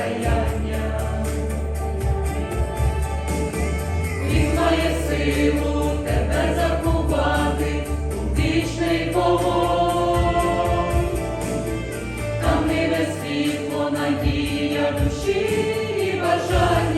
покаяння, він має силу тебе закувати у вічний погон, там ниве світло, надія душі і бажання.